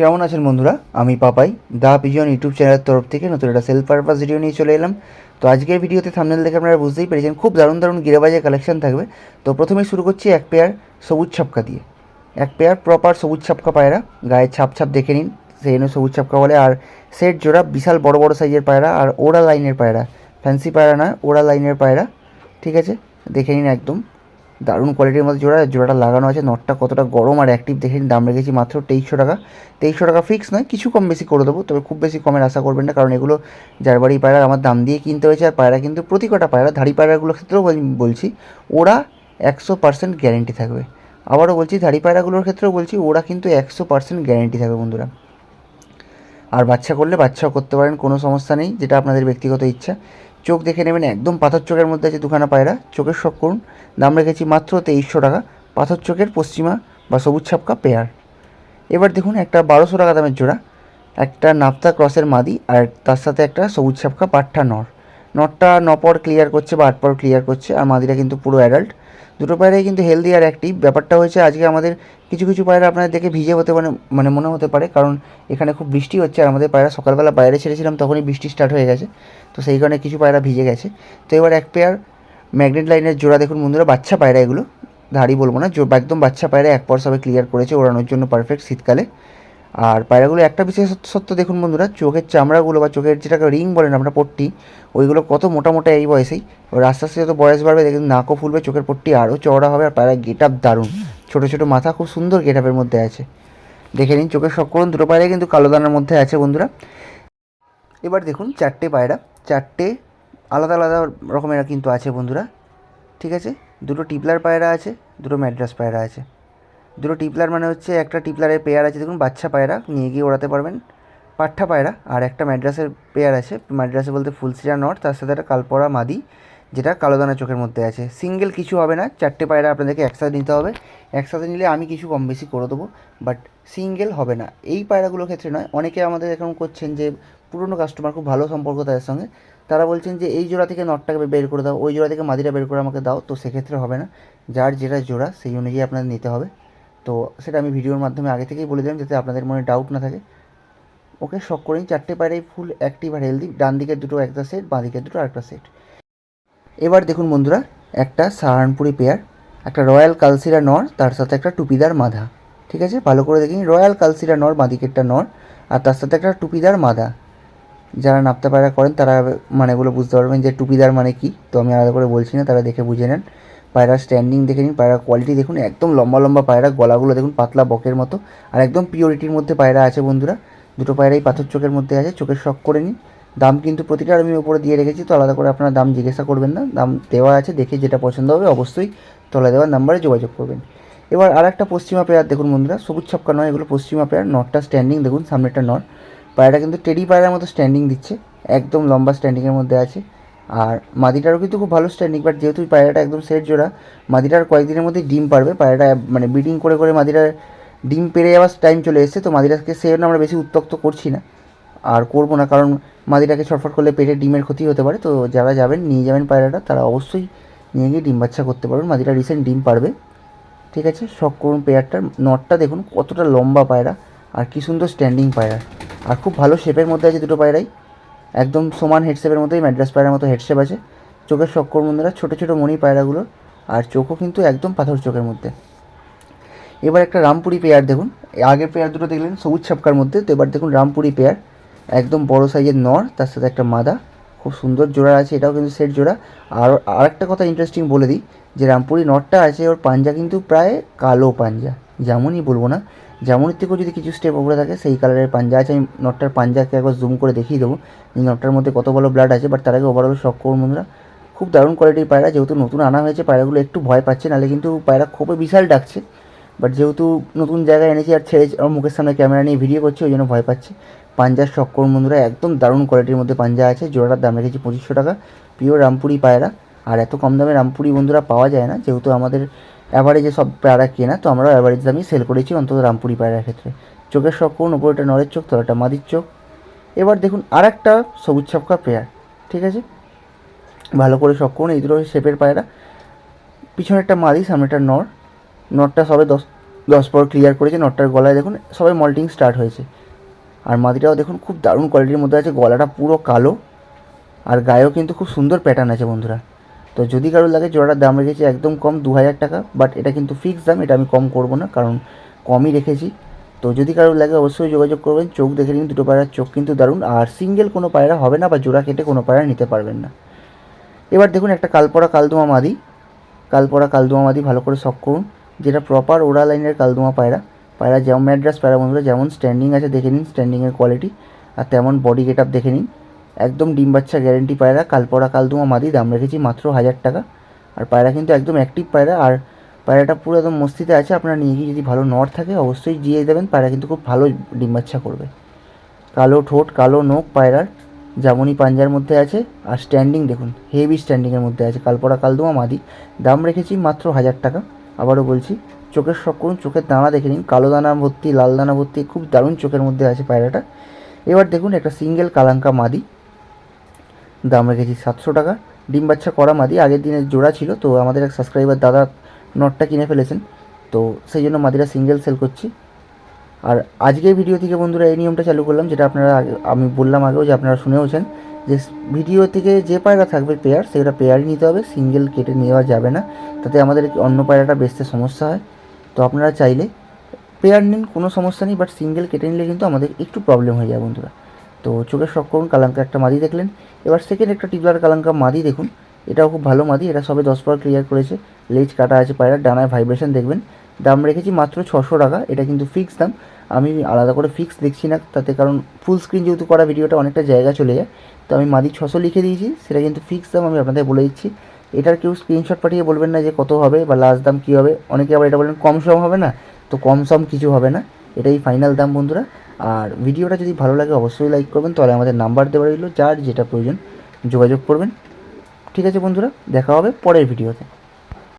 কেমন আছেন বন্ধুরা? আমি পাপাই, দা পিজন ইউটিউব চ্যানেলের তরফ থেকে নতুন একটা সেলফ পারপাস ভিডিও নিয়ে চলে এলাম। তো আজকের ভিডিওতে থামনেল দেখে আপনারা বুঝতেই পেরেছেন, খুব দারুণ দারুণ গিরেবাজের কালেকশন থাকবে। তো প্রথমেই শুরু করছি এক পেয়ার সবুজ ছাপকা দিয়ে। এক পেয়ার প্রপার সবুজ ছাপকা পায়রা, গায়ে ছাপ ছাপ দেখে নিন, সেই জন্য সবুজ ছাপকা বলে। আর সেট জোড়া বিশাল বড় বড় সাইজের পায়রা, আর ওড়া লাইনের পায়রা। ফ্যান্সি পায়রা না ওড়া লাইনের পায়রা, ঠিক আছে? দেখে নিন একদম। দারুণ কোয়ালিটির মধ্যে জোড়া, জোড়াটা লাগানো আছে নটটা কতটা গরম আর অ্যাক্টিভ দেখে দাম রেখেছি মাত্র তেইশশো টাকা। তেইশশো টাকা ফিক্স নয়, কিছু কম বেশি করে দেবো, তবে খুব বেশি কমের আশা করবেন না, কারণ এগুলো যার বাড়ি পায়রা আমার দাম দিয়ে কিনতে হয়েছে, আর পায়রা কিন্তু প্রতি কটা পায়রা, ধাড়ি পায়রাগুলোর ক্ষেত্রেও বলছি, ওরা একশো পার্সেন্ট গ্যারেন্টি থাকবে। আবারও বলছি, ধাড়ি পায়রাগুলোর ক্ষেত্রেও বলছি, ওরা কিন্তু একশো পার্সেন্ট গ্যারেন্টি থাকবে বন্ধুরা। আর বাচ্চা করলে বাচ্চাও করতে পারেন, কোনো সমস্যা নেই, যেটা আপনাদের ব্যক্তিগত ইচ্ছা। চোখ দেখে নেবেন, একদম পাথর চোখের মধ্যে আছে দুখানা পায়রা, চোখের শখ করুন। দাম রেখেছি মাত্র তেইশশো টাকা। পাথর চোখের পশ্চিমা বা সবুজ ছাপকা পেয়ার। এবার দেখুন, একটা বারোশো টাকা দামের জোড়া। একটা নাপ্তা ক্রসের মাদি আর তার সাথে একটা সবুজ ছাপকা পাট্টা নর। নরটা নপর ক্লিয়ার করছে বা আটপর ক্লিয়ার করছে, আর মাদিটা কিন্তু পুরো অ্যাডাল্ট দুটো পায়রাই কিন্তু হেলদি আর অ্যাক্টিভ ব্যাপারটা হয়েছে, আজকে আমাদের কিছু কিছু পায়রা আপনাদের দেখে ভিজে হতে পারে মানে মনে হতে পারে, কারণ এখানে খুব বৃষ্টি হচ্ছে আর আমাদের পায়রা সকালবেলা বাইরে ছেড়েছিলাম, তখনই বৃষ্টি স্টার্ট হয়ে গেছে। তো সেই কারণে কিছু পায়রা ভিজে গেছে। তো এবার এক পেয়ার ম্যাগনেট লাইনের জোড়া দেখুন বন্ধুরা, বাচ্চা পায়রা এগুলো। ধাড়ি বলব না একদম বাচ্চা পায়রা, এক পর সবে ক্লিয়ার করেছে, ওড়ানোর জন্য পারফেক্ট শীতকালে। আর পায়রাগুলো একটা বিশেষত্ব দেখুন বন্ধুরা, চোখের চামড়াগুলো বা চোখের যেটাকে রিং বলেন আমরা পট্টি, ওইগুলো কত মোটা মোটা এই বয়সেই। আস্তে আস্তে যত বয়স বাড়বে দেখুন নাকও ফুলবে, চোখের পট্টি আরও চওড়া হবে আর পায়রা গেট আপ দারুণ। ছোটো ছোটো মাথা খুব সুন্দর গেট মধ্যে আছে। দেখে নিন, চোখের করুন দুটো পায়রা কিন্তু কালো দানার মধ্যে আছে বন্ধুরা। এবার দেখুন, চারটে পায়রা, চারটে আলাদা আলাদা রকমের কিন্তু আছে বন্ধুরা। ঠিক আছে? দুটো টিপলার পায়রা আছে, দুটো ম্যাড্রাস পায়রা আছে। দুটো টিপলার মানে হচ্ছে একটা টিপলারের পেয়ার আছে, দেখুন, বাচ্চা পায়রা, নিয়ে গিয়ে ওড়াতে পারবেন। পাঠা পায়রা, আর একটা ম্যাড্রাসের পেয়ার আছে। ম্যাড্রাসে বলতে ফুলসিরা নট, তার সাথে একটা কালপড়া মাদি যেটা কালো দানা চোখের মধ্যে আছে। সিঙ্গেল কিছু হবে না, চারটে পায়রা আপনাদেরকে একসাথে নিতে হবে। একসাথে নিলে আমি কিছু কম বেশি করে দেবো বাট সিঙ্গেল হবে না। এই পায়রাগুলোর ক্ষেত্রে নয়, অনেকে আমাদের এরকম করছেন যে পুরনো কাস্টমার খুব ভালো সম্পর্ক তাদের সঙ্গে, তারা বলছেন যে এই জোড়া থেকে নটটাকে বের করে দাও, ওই জোড়া থেকে মাদিটা বের করে আমাকে দাও, তো সেক্ষেত্রে হবে না। যার যেটা জোড়া, সেই অনুযায়ী আপনাদের নিতে হবে। তো সেটা আমি ভিডিওর মাধ্যমে আগে থেকেই বলে দিলাম যাতে আপনাদের মনে ডাউট না থাকে। ওকে শখ করেই চারটে পায়রাই ফুল অ্যাক্টিভ আর হেলদি ডান দিকের দুটো একটা সেট বাঁ দিকের দুটো আরেকটা সেট এবার দেখুন বন্ধুরা, একটা সাহারানপুরি পেয়ার, একটা রয়্যাল কালসিরা নর, তার সাথে একটা টুপিদার মাধা ঠিক আছে? ভালো করে দেখুন রয়্যাল কালসিরা নর বাঁ দিকেরটা নর, আর তার সাথে একটা টুপিদার মাদা। যারা নাপতে পায়রা করেন, তারা মানে এগুলো বুঝতে পারবেন যে টুপিদার মানে কি, তো আমি আলাদা করে বলছি না, তারা দেখে বুঝে নেন। পায়রার স্ট্যান্ডিং দেখে নিন, পায়রার কোয়ালিটি দেখুন, একদম লম্বা লম্বা পায়রা, গলাগুলো দেখুন পাতলা বকের মতো, আর একদম পিওরিটির মধ্যে পায়রা আছে বন্ধুরা। দুটো পায়রাই পাথর চোখের মধ্যে আছে, চোখের শখ করে নিন। দাম কিন্তু প্রতিটার আমি উপরে দিয়ে রেখেছি, তো আলাদা করে আপনারা দাম জিজ্ঞাসা করবেন না। দাম দেওয়া আছে, দেখে যেটা পছন্দ হবে অবশ্যই তলা দেওয়ার নাম্বারে যোগাযোগ করবেন। এবার আর একটা পশ্চিমা পেয়ার দেখুন বন্ধুরা, সবুজ ছাপকা নয়, এগুলো পশ্চিমা পেয়ার নটটা স্ট্যান্ডিং দেখুন সামনেটা নট পায়রাটা কিন্তু টেডি পায়রার মতো স্ট্যান্ডিং দিচ্ছে, একদম লম্বা স্ট্যান্ডিংয়ের মধ্যে আছে। আর মাদিটারও কিন্তু খুব ভালো স্ট্যান্ডিং বাট যেহেতু পায়রাটা একদম সেট জোড়া, মাদিটার কয়েকদিনের মধ্যে ডিম পারবে, পায়রাটা মানে ব্রিডিং করে করে মাদিটার ডিম পেরে যাওয়ার টাইম চলে এসেছে, তো মাদিটাকে সেই আমরা বেশি উত্তক্ত করছি না। আর করব না, কারণ মাদিটাকে ছটফট করলে পেটে ডিমের ক্ষতি হতে পারে, তো যারা যাবেন, নিয়ে যাবেন পায়রাটা, তারা অবশ্যই নিয়ে গিয়ে ডিম বাচ্চা করতে পারবেন। মাদিটা রিসেন্ট ডিম পারবে, ঠিক আছে? শখ করুন পেয়ারটার নটটা দেখুন কতটা লম্বা পায়রা, আর কি সুন্দর স্ট্যান্ডিং পায়রা। আর খুব ভালো শেপের মধ্যে আছে দুটো পায়রাই, একদম সমান হেডশেপের মতোই ম্যাড্রাস পায়রার মতো হেডশেপ আছে। চোখের শক্কর বন্ধুরা, ছোটো ছোটো মণি পায়রাগুলোর, আর চোখও কিন্তু একদম পাথর চোখের মধ্যে। এবার একটা রামপুরি পেয়ার দেখুন আগের পেয়ার দুটো দেখলেন, সবুজ ছাপকার মধ্যে, তো এবার দেখুন রামপুরি পেয়ার। একদম বড় সাইজের নর, তার সাথে একটা মাদা, খুব সুন্দর জোড়া আছে, এটাও কিন্তু সেট জোড়া। আর আরেকটা কথা ইন্টারেস্টিং বলে দিই, যে রামপুরি নটটা আছে, ওর পাঞ্জা কিন্তু প্রায় কালো পাঞ্জা, যেমনই বলব না। যেমনই থেকেও যদি কিছু স্টেপ ওপরে থাকে, সেই কালারের পাঞ্জা আছে। আমি নটটার পাঞ্জাকে একবার জুম করে দেখিয়ে দেবো, যে নটটার মধ্যে কত ভালো ব্লাড আছে। বাট তার আগে ওভারঅল শখ করুন বন্ধুরা। খুব দারুণ কোয়ালিটির পায়রা, যেহেতু নতুন আনা হয়েছে, পায়রাগুলো একটু ভয় পাচ্ছে, নাহলে কিন্তু পায়রা খুবই বিশাল ডাকছে। বাট যেহেতু নতুন জায়গায় এনেছি, আর ছেড়ে আমার মুখের সামনে ক্যামেরা নিয়ে ভিডিও করছি, ওই জন্য ভয় পাচ্ছে। পাঞ্জার শখ করুন বন্ধুরা, একদম দারুণ কোয়ালিটির মধ্যে পাঞ্জা আছে। জোড়াটার দাম রেখেছি পঁচিশশো টাকা। পিওর রামপুরি পায়রা। আর এত কম দামে রামপুরি বন্ধুরা পাওয়া যায় না, যেহেতু আমাদের অ্যাভারেজে সব পায়রা কেনা, তো আমরা অ্যাভারেজ দামই সেল করেছি অন্তত রামপুরি পায়রার ক্ষেত্রে। চোখের শখ করুন ওপরটা নরের চোখ, তলাটা মাদির চোখ। এবার দেখুন আর একটা সবুজ ছাপকা পেয়ার ঠিক আছে? ভালো করে করুন, এই দুটো শেপের পায়রা। পিছনেরটা মাদি, সামনে একটা নর। নরটা সবে দশ দশ পর ক্লিয়ার করেছে নটটার গলায় দেখুন সবাই মল্টিং স্টার্ট হয়েছে। আর মাদিটাও দেখুন খুব দারুণ কোয়ালিটির মধ্যে আছে, গলাটা পুরো কালো আর গায়েও কিন্তু খুব সুন্দর প্যাটার্ন আছে বন্ধুরা। তো যদি কারোর লাগে জোড়াটার দাম রেখেছি একদম কম দু হাজার টাকা বাট এটা কিন্তু ফিক্স দাম, এটা আমি কম করব না, কারণ কমই রেখেছি। তো যদি কারোর লাগে অবশ্যই যোগাযোগ করবেন, চোখ দেখে নিন, দুটো পায়রার চোখ কিন্তু দারুণ, আর সিঙ্গেল কোনো পায়রা হবে না বা জোড়া কেটে কোনো পায়রা নিতে পারবেন না। এবার দেখুন একটা কালপরা কালদুমা মাদি কালপরা কালদুমা মাদি ভালো করে শখ করুন, যেটা প্রপার ওরা লাইনের কালদুমা পায়রা। পায়রা যেমন ম্যাড্রাস পায়রা বন্ধুরা যেমন স্ট্যান্ডিং আছে, দেখে নিন স্ট্যান্ডিংয়ের কোয়ালিটি আর তেমন বডি গেট আপ দেখে নিন। একদম ডিম বাচ্চা গ্যারেন্টি পায়রা কালপরা কালদুমা, মাদি, দাম রেখেছি মাত্র হাজার টাকা। আর পায়রা কিন্তু একদম অ্যাক্টিভ পায়রা। আর পায়রাটা পুরো একদম মস্তিতে আছে, আপনারা নিয়ে গিয়ে যদি ভালো নর থাকে, অবশ্যই জিয়ে দেবেন। পায়রা কিন্তু খুব ভালো ডিম বাচ্চা করবে। কালো ঠোঁট, কালো নোক পায়রার, জামুনি পাঞ্জার মধ্যে আছে। আর স্ট্যান্ডিং দেখুন হেভি স্ট্যান্ডিংয়ের মধ্যে আছে। কালপরা কালদুমা, মাদি, দাম রেখেছি মাত্র হাজার টাকা। আবারও বলছি চোখের শখ করুন, চোখের দানা দেখে নিন। কালো দানা ভর্তি, লাল দানা ভর্তি, খুব দারুণ চোখের মধ্যে আছে পায়রাটা। এবার দেখুন, একটা সিঙ্গেল কালাঙ্কা মাদি। দাম রেখেছি সাতশো টাকা। ডিম বাচ্চা করা মাদি, আগের দিনের জোড়া ছিল, তো আমাদের এক সাবস্ক্রাইবার দাদা নটটা কিনে ফেলেছেন। তো সেই জন্য মাদিরা সিঙ্গেল সেল করছি। আর আজকের ভিডিও থেকে বন্ধুরা এই নিয়মটা চালু করলাম, যেটা আপনারা আমি বললাম আগেও যে আপনারা শুনেওছেন, যে ভিডিও থেকে যে পায়রা থাকবে পেয়ার সেটা পেয়ারই নিতে হবে। সিঙ্গেল কেটে নেওয়া যাবে না। তাতে আমাদের অন্য পায়রাটা বেচতে সমস্যা হয়। তো আপনারা চাইলে পেয়ার নিন, কোনো সমস্যা নেই বাট সিঙ্গেল কেটে নিলে কিন্তু আমাদের একটু প্রবলেম হয়ে যায় বন্ধুরা। তো চোখের শখ করুন, কালাঙ্কা একটা মাদি দেখলেন। এবার সেকেন্ড একটা টিবলার কালাঙ্কা মাদি দেখুন। এটাও খুব ভালো মাদি, এটা সবে দশ বার ক্লিয়ার করেছে। লেজ কাটা আছে পায়রার ডানায় ভাইব্রেশন দেখবেন। দাম রেখেছি মাত্র ছশো টাকা, এটা কিন্তু ফিক্স দাম। আমি আলাদা করে ফিক্স দেখছি না, তাতে কারণ ফুল স্ক্রিন যেহেতু করা, ভিডিওটা অনেকটা জায়গা চলে যায়। তো আমি মাদি ছশো লিখে দিয়েছি, সেটা কিন্তু ফিক্স দাম আমি আপনাদের বলে দিচ্ছি। এটার কেউ স্ক্রিনশট পাঠিয়ে বলবেন না যে কত হবে বা লাস্ট দাম কী হবে। অনেকে আবার এটা বলবেন কম সম হবে না। তো কম সম কিছু হবে না। এটাই ফাইনাল দাম বন্ধুরা। আর ভিডিওটা যদি ভালো লাগে অবশ্যই লাইক করবেন, তাহলে আমাদের নাম্বার দেওয়া রইল যার যেটা প্রয়োজন যোগাযোগ করবেন। ঠিক আছে বন্ধুরা, দেখা হবে পরের ভিডিওতে